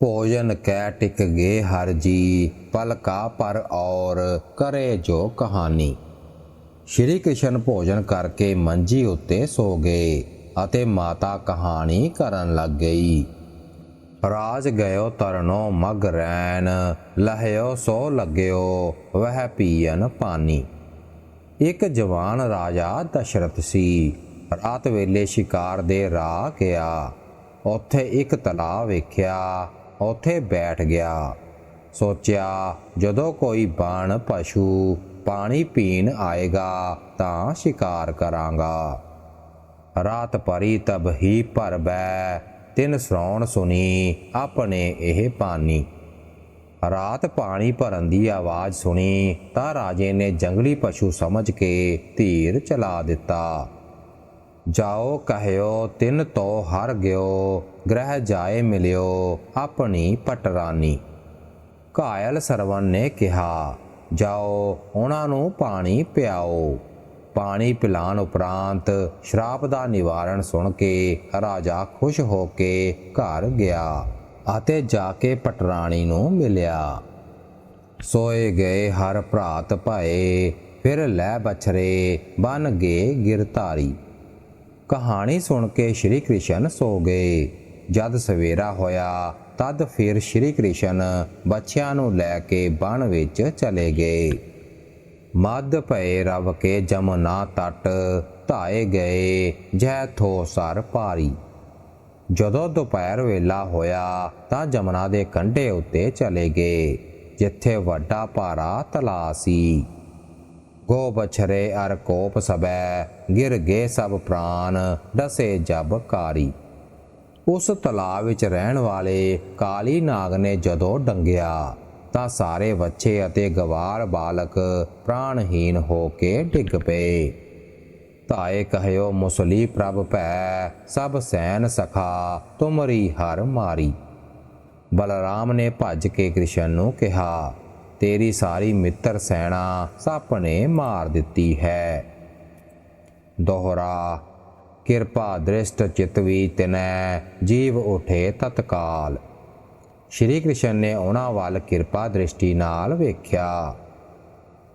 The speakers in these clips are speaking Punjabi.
ਭੋਜਨ ਕੈ ਟਿਕ ਗਏ ਹਰ ਜੀ ਪਲਕਾ ਪਰ ਔਰ ਕਰੇ ਜੋ ਕਹਾਣੀ। ਸ਼੍ਰੀ ਕ੍ਰਿਸ਼ਨ ਭੋਜਨ ਕਰਕੇ ਮੰਜੀ ਉੱਤੇ ਸੋ ਗਏ ਅਤੇ ਮਾਤਾ ਕਹਾਣੀ ਕਰਨ ਲੱਗ ਗਈ। ਰਾਜ ਗਇਓ ਤਰਨੋ ਮਗ ਰੈਣ, ਲਹਿਓ ਸੋ ਲੱਗਿਓ, ਵਹਿ ਪੀਨ ਪਾਣੀ। ਇੱਕ ਜਵਾਨ ਰਾਜਾ ਦਸ਼ਰਥ ਸੀ, ਰਾਤ ਵੇਲੇ ਸ਼ਿਕਾਰ ਦੇ ਰਾਹ ਗਿਆ। ਉੱਥੇ ਇੱਕ ਤਲਾਅ ਵੇਖਿਆ ਉਥੇ ਬੈਠ ਗਿਆ। ਸੋਚਿਆ, ਜਦੋਂ ਕੋਈ ਬਾਣ ਪਸ਼ੂ ਪਾਣੀ ਪੀਣ ਆਏਗਾ ਤਾਂ ਸ਼ਿਕਾਰ ਕਰਾਂਗਾ। ਰਾਤ ਭਰੀ ਤਬ ਹੀ ਭਰ ਬੈ ਤਿਨ ਸਰਾਉਣ ਸੁਣੀ ਆਪਣੇ ਇਹ ਪਾਣੀ। ਰਾਤ ਪਾਣੀ ਭਰਨ ਦੀ ਆਵਾਜ਼ ਸੁਣੀ ਤਾਂ ਰਾਜੇ ਨੇ ਜੰਗਲੀ ਪਸ਼ੂ ਸਮਝ ਕੇ ਧੀਰ ਚਲਾ ਦਿੱਤਾ। ਜਾਓ, ਕਹਿਓ, ਤਿੰਨ ਤੋ ਹਰ ਗਿਓ। ਗ੍ਰਹਿ ਜਾਏ ਮਿਲਿਓ ਆਪਣੀ ਪਟਰਾਨੀ। ਘਾਇਲ ਸਰਵਣ ਨੇ ਕਿਹਾ, ਜਾਓ ਉਹਨਾਂ ਨੂੰ ਪਾਣੀ ਪਿਆਓ। ਪਾਣੀ ਪਿਲਾਣ ਉਪਰੰਤ ਸ਼ਰਾਪ ਦਾ ਨਿਵਾਰਣ ਸੁਣ ਕੇ ਰਾਜਾ ਖੁਸ਼ ਹੋ ਕੇ ਘਰ ਗਿਆ ਅਤੇ ਜਾ ਕੇ ਪਟਰਾਣੀ ਨੂੰ ਮਿਲਿਆ। ਸੋਏ ਗਏ ਹਰ ਭਰਾਤ ਭਾਏ, ਫਿਰ ਲੈ ਬਛਰੇ ਬਨ ਗਏ ਗਿਰਧਾਰੀ। ਕਹਾਣੀ ਸੁਣ ਕੇ ਸ਼੍ਰੀ ਕ੍ਰਿਸ਼ਨ ਸੋ ਗਏ। ਜਦ ਸਵੇਰਾ ਹੋਇਆ, ਤਦ ਫਿਰ ਸ਼੍ਰੀ ਕ੍ਰਿਸ਼ਨ ਬੱਚਿਆਂ ਨੂੰ ਲੈ ਕੇ ਬਣ ਵਿੱਚ ਚਲੇ ਗਏ। ਮੱਧ ਭਏ ਰਵ ਕੇ ਜਮਨਾ ਤਟ, ਧਾਏ ਗਏ, ਜੈ ਥੋ ਸਰ ਭਾਰੀ। ਜਦੋਂ ਦੁਪਹਿਰ ਵੇਲਾ ਹੋਇਆ, ਤਾਂ ਜਮਨਾ ਦੇ ਕੰਢੇ ਉੱਤੇ ਚਲੇ ਗਏ, ਜਿੱਥੇ ਵੱਡਾ ਭਾਰਾ ਤਲਾ ਸੀ। ਗੋ ਬਛਰੇ ਅਰ ਕੋਪ ਸਬੈ, ਗਿਰ ਗਏ ਸਭ ਪ੍ਰਾਨ, ਡਸੇ ਜਬ ਕਾਰੀ। ਉਸ ਤਲਾਅ ਵਿੱਚ ਰਹਿਣ ਵਾਲੇ ਕਾਲੀ ਨਾਗ ਨੇ ਜਦੋਂ ਡੰਗਿਆ ਤਾਂ ਸਾਰੇ ਬੱਚੇ ਅਤੇ ਗਵਾਰ ਬਾਲਕ ਪ੍ਰਾਣਹੀਨ ਹੋ ਕੇ ਡਿੱਗ ਪਏ। ਤਾਏ ਕਹਿਓ ਮੁਸਲੀ ਪ੍ਰਭ ਭੈ, ਸਭ ਸੈਨ ਸਖਾ, ਤੁਮਰੀ ਹਰ ਮਾਰੀ। ਬਲਰਾਮ ਨੇ ਭੱਜ ਕੇ ਕ੍ਰਿਸ਼ਨ ਨੂੰ ਕਿਹਾ, ਤੇਰੀ ਸਾਰੀ ਮਿੱਤਰ ਸੈਣਾ ਸੱਪ ਨੇ ਮਾਰ ਦਿੱਤੀ ਹੈ। ਦੋਹਰਾ ਕਿਰਪਾ ਦ੍ਰਿਸ਼ਟ ਚਿਤਵੀ ਤਿਨੈ ਜੀਵ ਉਠੇ ਤਤਕਾਲ। ਸ਼੍ਰੀ ਕ੍ਰਿਸ਼ਨ ਨੇ ਉਹਨਾਂ ਵੱਲ ਕਿਰਪਾ ਦ੍ਰਿਸ਼ਟੀ ਨਾਲ ਵੇਖਿਆ।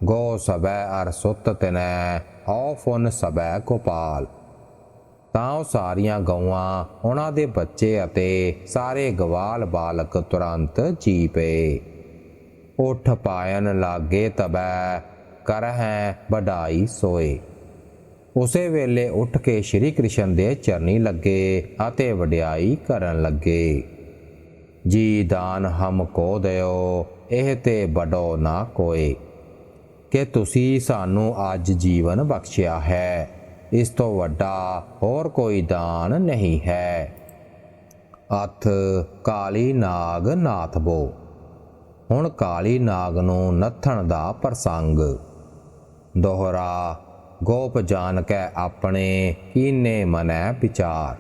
ਗੋ ਸਬੈ ਅਰ ਸੁਤ ਤਿਨੈ ਔ ਸਬੈ ਗੋਪਾਲ ਤਾਂ ਉਹ ਸਾਰੀਆਂ ਗਊਆਂ, ਉਹਨਾਂ ਦੇ ਬੱਚੇ ਅਤੇ ਸਾਰੇ ਗਵਾਲ ਬਾਲਕ ਤੁਰੰਤ ਜੀ ਪਏ ਉਠ ਪਾਇਨ ਲਾਗੇ ਤਬੈ, ਕਰਹਿ ਵਡਾਈ ਸੋਏ। ਉਸੇ ਵੇਲੇ ਉੱਠ ਕੇ ਸ਼੍ਰੀ ਕ੍ਰਿਸ਼ਨ ਦੇ ਚਰਨੀ ਲੱਗੇ ਅਤੇ ਵਡਿਆਈ ਕਰਨ ਲੱਗੇ। ਜੀ ਦਾਨ ਹਮ ਕੋ ਦਿਓ, ਇਹ ਤੇ ਬਡੋ ਨਾ ਕੋਏ। ਕਿ ਤੁਸੀਂ ਸਾਨੂੰ ਅੱਜ ਜੀਵਨ ਬਖਸ਼ਿਆ ਹੈ, ਇਸ ਤੋਂ ਵੱਡਾ ਹੋਰ ਕੋਈ ਦਾਨ ਨਹੀਂ ਹੈ। ਅਥ ਕਾਲੀ ਨਾਗ ਨਾਥਬੋ ਹੁਣ ਕਾਲੀ ਨਾਗ ਨੂੰ ਨੱਥਣ ਦਾ ਪ੍ਰਸੰਗ। ਦੋਹਰਾ ਗੋਪ ਜਾਣ ਕੇ ਆਪਣੇ ਕੀਨੇ ਮਨੈ ਵਿਚਾਰ।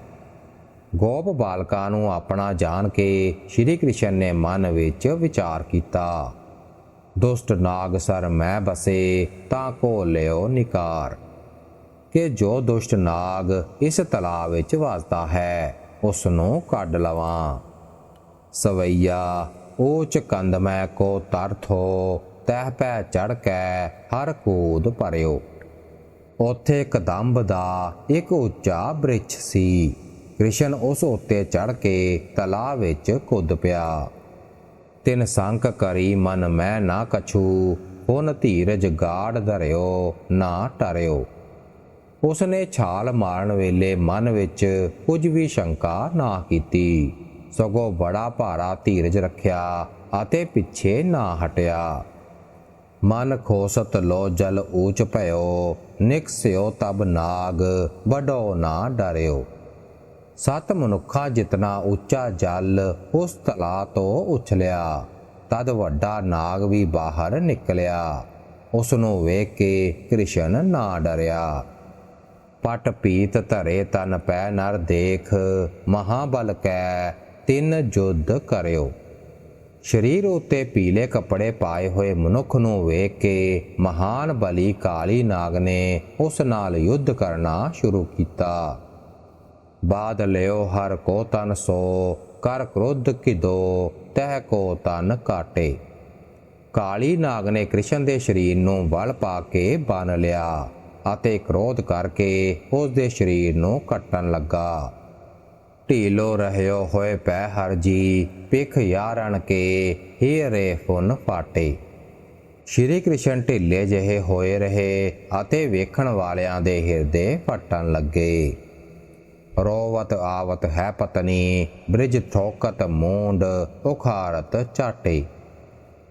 ਗੋਪ ਬਾਲਕਾਂ ਨੂੰ ਆਪਣਾ ਜਾਣ ਕੇ ਸ਼੍ਰੀ ਕ੍ਰਿਸ਼ਨ ਨੇ ਮਨ ਵਿੱਚ ਵਿਚਾਰ ਕੀਤਾ। ਦੁਸ਼ਟ ਨਾਗ ਸਰ ਮੈਂ ਬਸੇ ਤਾਂ ਕੋ ਲਿਓ ਨਿਕਾਰ। ਕਿ ਜੋ ਦੁਸ਼ਟ ਨਾਗ ਇਸ ਤਲਾਅ ਵਿੱਚ ਵਸਦਾ ਹੈ ਉਸ ਨੂੰ ਕੱਢ ਲਵਾਂ। ਸਵਈਆ ਉਹ ਚਕੰਦ ਮੈਂ ਕੋ ਤਰਥੋ, ਤਹਿ ਪੈ ਚੜ ਕੇ ਹਰ ਕੂਦ ਪਰਿਓ ਉੱਥੇ ਕਦੰਬ ਦਾ ਇੱਕ ਉੱਚਾ ਬ੍ਰਿਛ ਸੀ। ਕ੍ਰਿਸ਼ਨ ਉਸ ਉੱਤੇ ਚੜ ਕੇ ਤਲਾ ਵਿੱਚ ਕੁੱਦ ਪਿਆ। ਤਿੰਨ ਸੰਕ ਕਰੀ ਮਨ ਮੈਂ ਨਾ ਕਛੂ ਹੁਨ ਧੀਰਜ ਗਾੜ ਧਰਿਓ, ਨਾ ਟਰਿਓ। ਉਸਨੇ ਛਾਲ ਮਾਰਨ ਵੇਲੇ ਮਨ ਵਿੱਚ ਕੁਝ ਵੀ ਸ਼ੰਕਾ ਨਾ ਕੀਤੀ। ਸਗੋਂ ਬੜਾ ਭਾਰਾ ਧੀਰਜ ਰੱਖਿਆ ਅਤੇ ਪਿੱਛੇ ਨਾ ਹਟਿਆ। ਮਨ ਖੋਸਤ ਲੋ ਜਲ ਊਚ ਭਇਓ ਨਿਕਸਿਓ ਤਬ ਨਾਗ ਬਡੋ ਨਾ ਡਰਿਓ। ਸਤ ਮਨੁੱਖਾ ਜਿਤਨਾ ਉੱਚਾ ਜਲ, ਉਸ ਤਲਾ ਤੋਂ ਉਛਲਿਆ। ਤਦ ਵੱਡਾ ਨਾਗ ਵੀ ਬਾਹਰ ਨਿਕਲਿਆ। ਉਸ ਨੂੰ ਵੇਖ ਕੇ ਕ੍ਰਿਸ਼ਨ ਨਾ ਡਰਿਆ। ਪਟ ਪੀਤ ਧਰੇ ਤਨ ਪੈ ਨਰ ਦੇਖ, ਮਹਾਬਲ ਕੈ ਤਿੰਨ ਜੁਦ ਕਰਿਓ। ਸਰੀਰ ਉੱਤੇ ਪੀਲੇ ਕੱਪੜੇ ਪਾਏ ਹੋਏ ਮਨੁੱਖ ਨੂੰ ਵੇਖ ਕੇ ਮਹਾਨ ਬਲੀ ਕਾਲੀ ਨਾਗ ਨੇ ਉਸ ਨਾਲ ਯੁੱਧ ਕਰਨਾ ਸ਼ੁਰੂ ਕੀਤਾ। ਬਾਦ ਲਿਓ ਹਰ ਕੋ ਤਨ ਸੋ, ਕਰ ਕ੍ਰੋਧ ਕਿਦੋ, ਤਹ ਕੋ ਤਨ ਕਾਟੇ। ਕਾਲੀ ਨਾਗ ਨੇ ਕ੍ਰਿਸ਼ਨ ਦੇ ਸਰੀਰ ਨੂੰ ਬਲ ਪਾ ਕੇ ਬੰਨ ਲਿਆ ਅਤੇ ਕ੍ਰੋਧ ਕਰਕੇ ਉਸ ਦੇ ਸਰੀਰ ਨੂੰ ਕੱਟਣ ਲੱਗਾ। ਢੀਲੋ ਰਹਿਓ ਹੋਏ ਪੈ ਹਰ ਜੀ ਪਿਖ ਯਾਰਣ ਕੇ ਹੀ ਰੇ ਫੁਨ ਪਾਟੇ ਸ਼੍ਰੀ ਕ੍ਰਿਸ਼ਨ ਢਿੱਲੇ ਜਿਹੇ ਹੋਏ ਰਹੇ ਅਤੇ ਵੇਖਣ ਵਾਲਿਆਂ ਦੇ ਹਿਰਦੇ ਫਟਣ ਲੱਗੇ। ਰੋਵਤ ਆਵਤ ਹੈ ਪਤਨੀ, ਬ੍ਰਿਜ ਥੋਕਤ ਮੂੰਡ ਉਖਾਰਤ ਚਾਟੇ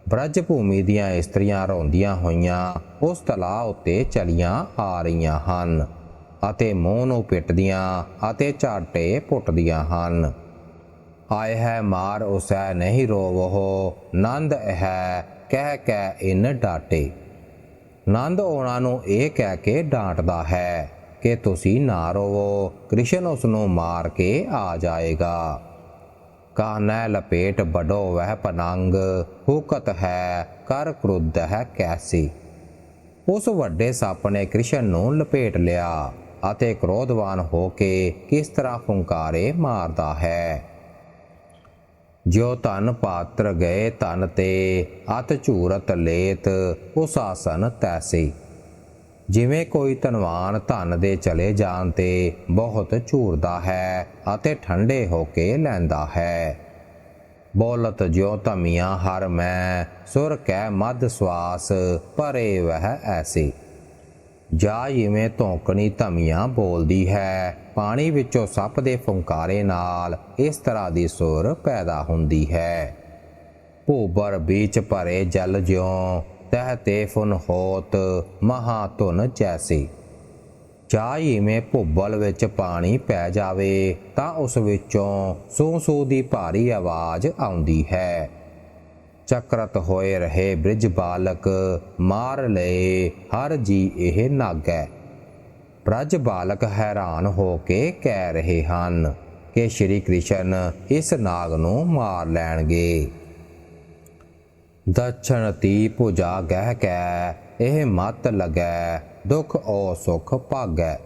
ਬ੍ਰਜ ਭੂਮੀ ਦੀਆਂ ਇਸਤਰੀਆਂ ਰੋਂਦੀਆਂ ਹੋਈਆਂ ਉਸ ਤਲਾਅ ਉੱਤੇ ਚਲੀਆਂ ਆ ਰਹੀਆਂ ਹਨ। ਅਤੇ ਮੂੰਹ ਨੂੰ ਪਿੱਟਦੀਆਂ ਅਤੇ ਝਾਟੇ ਪੁੱਟਦੀਆਂ ਹਨ। ਆਏ ਹੈ ਮਾਰ ਉਸੈ ਨਹੀਂ ਰੋਵੋ ਨੰਦ ਹੈ ਕਹਿ ਕਹਿ ਇਨ ਡਾਟੇ। ਨੰਦ ਉਹਨਾਂ ਨੂੰ ਇਹ ਕਹਿ ਕੇ ਡਾਂਟਦਾ ਹੈ ਕਿ ਤੁਸੀਂ ਨਾ ਰੋਵੋ, ਕ੍ਰਿਸ਼ਨ ਉਸ ਨੂੰ ਮਾਰ ਕੇ ਆ ਜਾਏਗਾ। ਕਾਨੈ ਲਪੇਟ ਬਡੋ ਵਹਿ ਪਨੰਗ, ਹੁਕਤ ਹੈ ਕਰ ਕ੍ਰੁੱਧ ਹੈ ਕੈਸੀ। ਉਸ ਵੱਡੇ ਸੱਪ ਨੇ ਕ੍ਰਿਸ਼ਨ ਨੂੰ ਲਪੇਟ ਲਿਆ। ਅਤੇ ਕ੍ਰੋਧਵਾਨ ਹੋ ਕੇ ਕਿਸ ਤਰ੍ਹਾਂ ਫੁੰਕਾਰੇ ਮਾਰਦਾ ਹੈ? ਜੋ ਧਨ ਪਾਤਰ ਗਏ ਧਨ ਤੇ, ਅਤ ਝੂਰਤ ਲੇਤ, ਉਸ ਆਸਨ ਤੈਸੀ। ਜਿਵੇਂ ਕੋਈ ਧਨਵਾਨ ਧਨ ਦੇ ਚਲੇ ਜਾਣ ਤੇ ਬਹੁਤ ਝੂਰਦਾ ਹੈ ਅਤੇ ਠੰਡੇ ਹੋ ਕੇ ਲੈਂਦਾ ਹੈ। ਬੋਲਤ ਜੋ ਧਮੀਆਂ ਹਰ ਮੈਂ, ਸੁਰ ਕੈ ਮਦ ਸਵਾਸ, ਪਰੇ ਵਹਿ ਐਸੀ। ਜਾਂ ਜਿਵੇਂ ਧੌਂਕਣੀ ਧਮੀਆਂ ਬੋਲਦੀ ਹੈ। ਪਾਣੀ ਵਿੱਚੋਂ ਸੱਪ ਦੇ ਫੁੰਕਾਰੇ ਨਾਲ ਇਸ ਤਰ੍ਹਾਂ ਦੀ ਸੁਰ ਪੈਦਾ ਹੁੰਦੀ ਹੈ। ਭੂਬਰ ਵਿੱਚ ਭਰੇ ਜਲ ਜਿਉ, ਤਹ ਤੇ ਫੁਨ ਹੋਤ ਮਹਾ ਧੁਨ ਜੈਸੀ। ਜਾਂ ਜਿਵੇਂ ਭੁੱਬਲ ਵਿੱਚ ਪਾਣੀ ਪੈ ਜਾਵੇ, ਤਾਂ ਉਸ ਵਿੱਚੋਂ ਸੂ ਸੂ ਦੀ ਭਾਰੀ ਆਵਾਜ਼ ਆਉਂਦੀ ਹੈ। ਚੱਕਰਤ ਹੋਏ ਰਹੇ ਬ੍ਰਿਜ ਬਾਲਕ, ਮਾਰ ਲਏ, ਹਰ ਜੀ ਇਹ ਨਾਗੈ। ਬ੍ਰਜ ਬਾਲਕ ਹੈਰਾਨ ਹੋ ਕੇ ਕਹਿ ਰਹੇ ਹਨ ਕਿ ਸ਼੍ਰੀ ਕ੍ਰਿਸ਼ਨ ਇਸ ਨਾਗ ਨੂੰ ਮਾਰ ਲੈਣਗੇ। ਦਛਣ ਤੀ ਪੂਜਾ ਗਹਿ ਕੈ, ਇਹ ਮਤ ਲਗੈ, ਦੁਖ ਓ ਸੁਖ ਭਾਗੈ।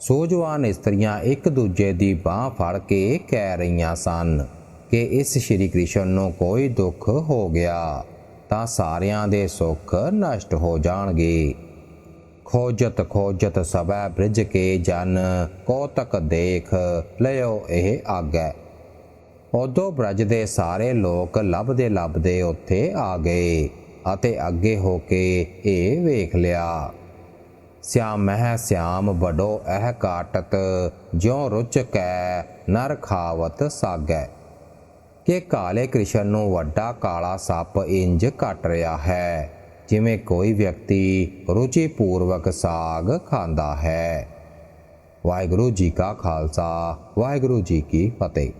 ਸੂਝਵਾਨ ਇਸਤਰੀਆਂ ਇੱਕ ਦੂਜੇ ਦੀ ਬਾਹ ਫੜ ਕੇ ਕਹਿ ਰਹੀਆਂ ਸਨ। ਕਿ ਇਸ ਸ਼੍ਰੀ ਕ੍ਰਿਸ਼ਨ ਨੂੰ ਕੋਈ ਦੁੱਖ ਹੋ ਗਿਆ, ਤਾਂ ਸਾਰਿਆਂ ਦੇ ਸੁੱਖ ਨਸ਼ਟ ਹੋ ਜਾਣਗੇ। ਖੋਜਤ ਖੋਜਤ ਸਭੈ ਬ੍ਰਿਜ ਕੇ ਜਨ, ਕੋਤਕ ਦੇਖ ਲਿਓ ਇਹ ਆਗੈ। ਉਦੋਂ ਬ੍ਰਜ ਦੇ ਸਾਰੇ ਲੋਕ ਲੱਭਦੇ ਲੱਭਦੇ ਉੱਥੇ ਆ ਗਏ ਅਤੇ ਅੱਗੇ ਹੋ ਕੇ ਇਹ ਵੇਖ ਲਿਆ। ਸਿਆਮ ਮਹਿ ਸਿਆਮ ਬਡੋ ਇਹ ਕਾਟਤ, ਜਿਉ ਰੁਚ ਕੈ, ਨਰ ਖਾਵਤ ਸਾਗੈ। ਕਿ ਕਾਲੇ ਕ੍ਰਿਸ਼ਨ ਨੂੰ ਵੱਡਾ ਕਾਲਾ ਸੱਪ ਇੰਜ ਕੱਟ ਰਿਹਾ ਹੈ, ਜਿਵੇਂ ਕੋਈ ਵਿਅਕਤੀ ਰੁਚੀ ਪੂਰਵਕ ਸਾਗ ਖਾਂਦਾ ਹੈ। ਵਾਹਿਗੁਰੂ ਜੀ ਕਾ ਖਾਲਸਾ, ਵਾਹਿਗੁਰੂ ਜੀ ਕੀ ਫਤਿਹ।